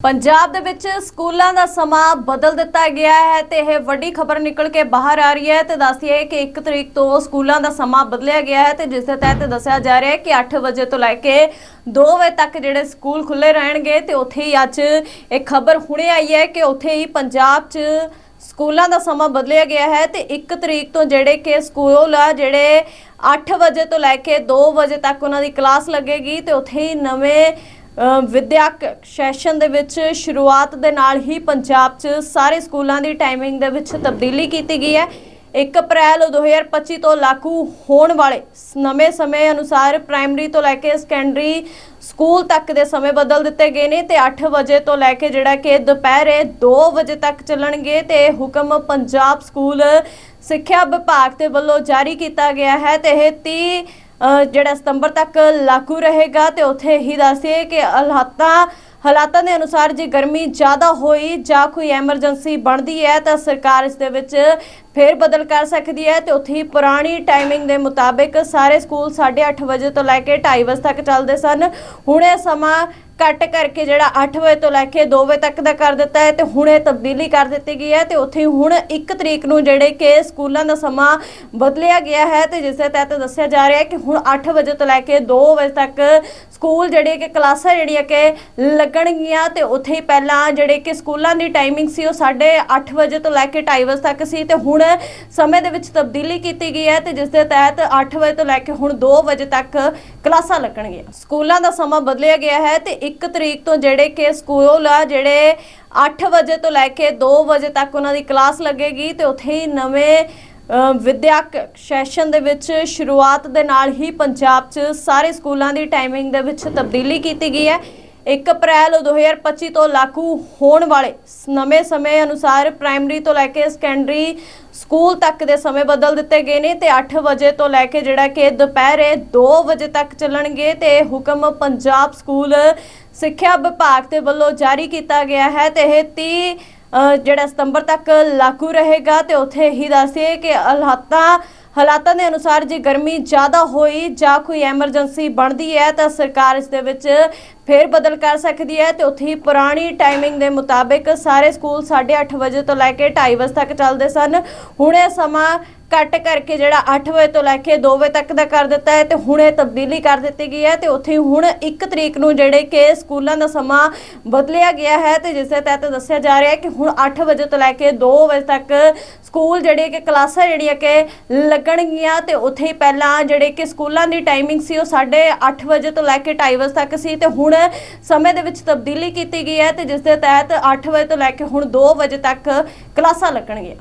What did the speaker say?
ਪੰਜਾਬ ਦੇ ਵਿੱਚ ਸਕੂਲਾਂ ਦਾ ਸਮਾਂ ਬਦਲ ਦਿੱਤਾ ਗਿਆ ਹੈ ਤੇ ਇਹ ਵੱਡੀ ਖਬਰ ਨਿਕਲ ਕੇ ਬਾਹਰ ਆ ਰਹੀ ਹੈ ਤੇ ਦੱਸਦੀ ਹੈ ਕਿ 1 ਤਰੀਕ ਤੋਂ ਸਕੂਲਾਂ ਦਾ ਸਮਾਂ ਬਦਲਿਆ ਗਿਆ ਹੈ ਤੇ ਜਿਸ ਦੇ ਤਹਿਤ ਦੱਸਿਆ ਜਾ ਰਿਹਾ ਹੈ ਕਿ 8 ਵਜੇ ਤੋਂ ਲੈ ਕੇ 2 ਵਜੇ ਤੱਕ ਜਿਹੜੇ ਸਕੂਲ ਖੁੱਲੇ ਰਹਿਣਗੇ ਤੇ ਉੱਥੇ ਹੀ ਅੱਜ ਇਹ ਖਬਰ ਹੁਣੇ ਆਈ ਹੈ ਕਿ ਉੱਥੇ ਹੀ ਪੰਜਾਬ 'ਚ ਸਕੂਲਾਂ ਦਾ ਸਮਾਂ ਬਦਲਿਆ ਗਿਆ ਹੈ ਤੇ 1 ਤਰੀਕ ਤੋਂ ਜਿਹੜੇ ਕਿ ਸਕੂਲ ਆ, ਜਿਹੜੇ 8 ਵਜੇ ਤੋਂ ਲੈ ਕੇ 2 ਵਜੇ ਤੱਕ ਉਹਨਾਂ ਦੀ ਕਲਾਸ ਲੱਗੇਗੀ ਤੇ ਉੱਥੇ ਹੀ ਨਵੇਂ ਵਿਦਿਅਕ ਸੈਸ਼ਨ ਦੇ ਵਿੱਚ ਸ਼ੁਰੂਆਤ ਦੇ ਨਾਲ ਹੀ ਪੰਜਾਬ 'ਚ ਸਾਰੇ ਸਕੂਲਾਂ ਦੀ ਟਾਈਮਿੰਗ ਦੇ ਵਿੱਚ ਤਬਦੀਲੀ ਕੀਤੀ ਗਈ ਹੈ। 1 ਅਪ੍ਰੈਲ 2025 ਤੋਂ ਲਾਗੂ ਹੋਣ ਵਾਲੇ ਨਵੇਂ ਸਮੇਂ ਅਨੁਸਾਰ ਪ੍ਰਾਇਮਰੀ ਤੋਂ ਲੈ ਕੇ ਸੈਕੰਡਰੀ ਸਕੂਲ ਤੱਕ ਦੇ ਸਮੇਂ ਬਦਲ ਦਿੱਤੇ ਗਏ ਨੇ ਤੇ 8 ਵਜੇ ਤੋਂ ਲੈ ਕੇ ਜਿਹੜਾ ਕਿ ਦੁਪਹਿਰੇ 2 ਵਜੇ ਤੱਕ ਚੱਲਣਗੇ ਤੇ ਇਹ ਹੁਕਮ ਪੰਜਾਬ ਸਕੂਲ ਸਿੱਖਿਆ ਵਿਭਾਗ ਦੇ ਵੱਲੋਂ ਜਾਰੀ ਕੀਤਾ ਗਿਆ ਹੈ ਤੇ ਇਹ 30 ਜਿਹੜਾ ਸਤੰਬਰ ਤੱਕ ਲਾਗੂ ਰਹੇਗਾ ਤੇ ਉੱਥੇ ਹੀ ਦੱਸਿਏ ਕਿ ਹਾਲਾਤਾਂ ਹਾਲਾਤਾਂ ਦੇ ਅਨੁਸਾਰ ਜੇ ਗਰਮੀ ਜ਼ਿਆਦਾ ਹੋਈ ਜਾਂ ਕੋਈ ਐਮਰਜੈਂਸੀ ਬਣਦੀ ਹੈ ਤਾਂ ਸਰਕਾਰ ਇਸ ਦੇ ਵਿੱਚ ਫੇਰ ਬਦਲ ਕਰ ਸਕਦੀ ਹੈ ਤੇ ਉੱਥੇ ਹੀ ਪੁਰਾਣੀ ਟਾਈਮਿੰਗ ਦੇ ਮੁਤਾਬਿਕ ਸਾਰੇ ਸਕੂਲ 8:30 ਵਜੇ ਤੋਂ ਲੈ ਕੇ 2:30 ਵਜੇ ਤੱਕ ਚੱਲਦੇ ਸਨ। ਹੁਣ ਇਹ ਸਮਾਂ ਕੱਟ ਕਰਕੇ ਜਿਹੜਾ 8 ਵਜੇ ਤੋਂ ਲੈ ਕੇ 2 ਵਜੇ ਤੱਕ ਦਾ ਕਰ ਦਿੱਤਾ ਹੈ ਤੇ ਹੁਣ ਇਹ ਤਬਦੀਲੀ ਕਰ ਦਿੱਤੀ ਗਈ ਹੈ ਤੇ ਉੱਥੇ ਹੀ ਹੁਣ 1 ਤਰੀਕ ਨੂੰ ਜਿਹੜੇ ਕਿ ਸਕੂਲਾਂ ਦਾ ਸਮਾਂ ਬਦਲਿਆ ਗਿਆ ਹੈ ਤੇ ਜਿਸ ਦੇ ਤਹਿਤ ਦੱਸਿਆ ਜਾ ਰਿਹਾ ਹੈ ਕਿ ਹੁਣ 8 ਵਜੇ ਤੋਂ ਲੈ ਕੇ 2 ਵਜੇ ਤੱਕ ਸਕੂਲ ਜਿਹੜੇ ਕਿ ਕਲਾਸਾਂ ਜਿਹੜੀਆਂ ਕਿ ਲੱਗਣਗੀਆਂ ਤੇ ਉੱਥੇ ਹੀ ਪਹਿਲਾਂ ਜਿਹੜੇ ਕਿ ਸਕੂਲਾਂ ਦੀ ਟਾਈਮਿੰਗ ਸੀ ਉਹ 8:30 ਵਜੇ ਤੋਂ ਲੈ ਕੇ 2:30 ਵਜੇ ਤੱਕ ਸੀ ਤੇ ਹੁਣ ਸਮੇਂ ਦੇ ਵਿੱਚ ਤਬਦੀਲੀ ਕੀਤੀ ਗਈ ਹੈ ਤੇ ਜਿਸ ਦੇ ਤਹਿਤ 8 ਵਜੇ ਤੋਂ ਲੈ ਕੇ ਹੁਣ 2 ਵਜੇ ਤੱਕ ਕਲਾਸਾਂ ਲੱਗਣਗੀਆਂ। ਸਕੂਲਾਂ ਦਾ ਸਮਾਂ ਬਦਲਿਆ ਗਿਆ ਹੈ ਤੇ 1 ਤਰੀਕ ਤੋਂ ਜਿਹੜੇ ਕਿ ਸਕੂਲ ਆ ਜਿਹੜੇ 8 ਵਜੇ ਤੋਂ ਲੈ ਕੇ 2 ਵਜੇ ਤੱਕ ਉਹਨਾਂ ਦੀ ਕਲਾਸ ਲੱਗੇਗੀ ਤੇ ਉੱਥੇ ਹੀ ਨਵੇਂ ਅ, ਵਿਦਿਅਕ ਸੈਸ਼ਨ ਦੇ ਵਿੱਚ ਸ਼ੁਰੂਆਤ ਦੇ ਨਾਲ ਹੀ ਪੰਜਾਬ 'ਚ ਸਾਰੇ ਸਕੂਲਾਂ ਦੀ ਟਾਈਮਿੰਗ ਦੇ ਵਿੱਚ ਤਬਦੀਲੀ ਕੀਤੀ ਗਈ ਹੈ। 1 ਅਪ੍ਰੈਲ 2025 ਤੋਂ ਲਾਗੂ ਹੋਣ ਵਾਲੇ ਨਵੇਂ ਸਮੇਂ ਅਨੁਸਾਰ ਪ੍ਰਾਇਮਰੀ ਤੋਂ ਲੈ ਕੇ ਸੈਕੰਡਰੀ ਸਕੂਲ ਤੱਕ ਦੇ ਸਮੇਂ ਬਦਲ ਦਿੱਤੇ ਗਏ ਨੇ ਤੇ 8 ਵਜੇ ਤੋਂ ਲੈ ਕੇ ਜਿਹੜਾ ਕਿ ਦੁਪਹਿਰੇ 2 ਵਜੇ ਤੱਕ ਚੱਲਣਗੇ ਤੇ ਹੁਕਮ ਪੰਜਾਬ ਸਕੂਲ ਸਿੱਖਿਆ ਵਿਭਾਗ ਦੇ ਵੱਲੋਂ ਜਾਰੀ ਕੀਤਾ ਗਿਆ ਹੈ ਤੇ ਇਹ 30 ਜਿਹੜਾ ਸਤੰਬਰ ਤੱਕ ਲਾਗੂ ਰਹੇਗਾ ਤੇ ਉੱਥੇ ਹੀ ਦੱਸਿਏ ਕਿ ਹਾਲਾਤਾਂ ਹਾਲਾਤਾਂ ਦੇ ਅਨੁਸਾਰ ਜੇ ਗਰਮੀ ਜ਼ਿਆਦਾ ਹੋਈ ਜਾਂ ਕੋਈ ਐਮਰਜੈਂਸੀ ਬਣਦੀ ਹੈ ਤਾਂ ਸਰਕਾਰ ਇਸ ਦੇ ਵਿੱਚ ਫੇਰ ਬਦਲ ਕਰ ਸਕਦੀ ਹੈ ਤੇ ਉੱਥੇ ਹੀ ਪੁਰਾਣੀ ਟਾਈਮਿੰਗ ਦੇ ਮੁਤਾਬਿਕ ਸਾਰੇ ਸਕੂਲ 8:30 ਵਜੇ ਤੋਂ ਲੈ ਕੇ 2:30 ਵਜੇ ਤੱਕ ਚੱਲਦੇ ਸਨ। ਹੁਣ ਇਹ ਸਮਾਂ ਕੱਟ ਕਰਕੇ ਜਿਹੜਾ 8 ਵਜੇ ਤੋਂ ਲੈ ਕੇ 2 ਵਜੇ ਤੱਕ ਦਾ ਕਰ ਦਿੱਤਾ ਹੈ ਤੇ ਹੁਣ ਇਹ ਤਬਦੀਲੀ ਕਰ ਦਿੱਤੀ ਗਈ ਹੈ ਤੇ ਉੱਥੇ ਹੁਣ 1 ਤਰੀਕ ਨੂੰ ਜਿਹੜੇ ਕਿ ਸਕੂਲਾਂ ਦਾ ਸਮਾਂ ਬਦਲਿਆ ਗਿਆ ਹੈ ਤੇ ਜਿਸ ਦੇ ਤਹਿਤ ਦੱਸਿਆ ਜਾ ਰਿਹਾ ਹੈ ਕਿ ਹੁਣ 8 ਵਜੇ ਤੋਂ ਲੈ ਕੇ 2 ਵਜੇ ਤੱਕ ਸਕੂਲ ਜਿਹੜੇ ਕਿ ਕਲਾਸਾਂ ਜਿਹੜੀਆਂ ਕਿ ਲੱਗਣਗੀਆਂ ਤੇ ਉੱਥੇ ਹੀ ਪਹਿਲਾਂ ਜਿਹੜੇ ਕਿ ਸਕੂਲਾਂ ਦੀ ਟਾਈਮਿੰਗ ਸੀ ਉਹ 8:30 ਵਜੇ ਤੋਂ ਲੈ ਕੇ 2:30 ਵਜੇ ਤੱਕ ਸੀ ਤੇ ਹੁਣ ਸਮੇਂ ਦੇ ਵਿੱਚ ਤਬਦੀਲੀ ਕੀਤੀ ਗਈ ਹੈ ਤੇ ਜਿਸ ਦੇ ਤਹਿਤ 8 ਵਜੇ ਤੋਂ ਲੈ ਕੇ ਹੁਣ 2 ਵਜੇ ਤੱਕ ਕਲਾਸਾਂ ਲੱਗਣਗੀਆਂ।